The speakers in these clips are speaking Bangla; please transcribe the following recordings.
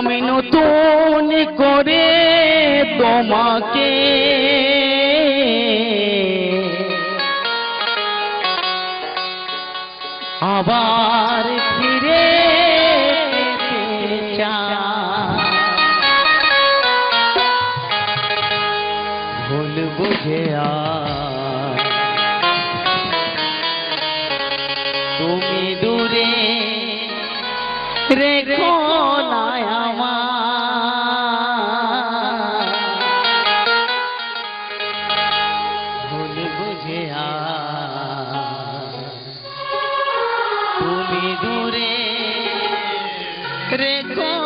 আমি নতুন করে তোমাকে আবার রেখো নায়ামা ভুল বুঝিয়া তুমি দূরে রেখো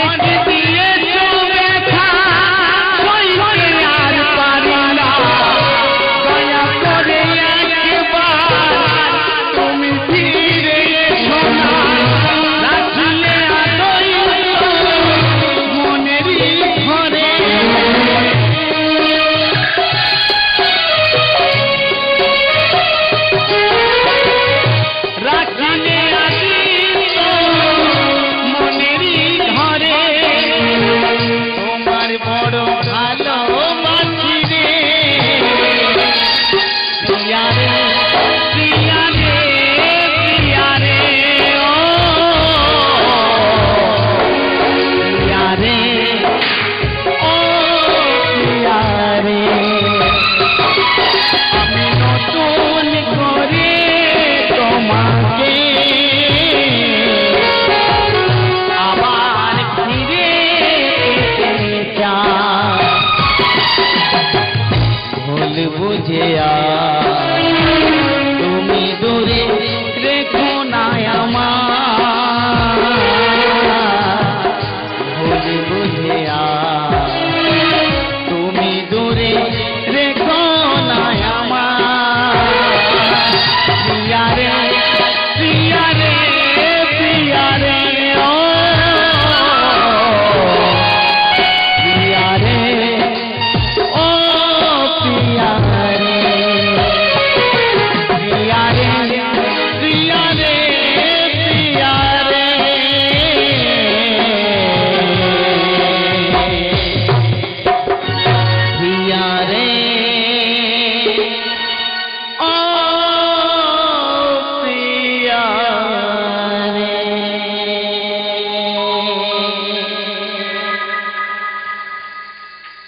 Thank you.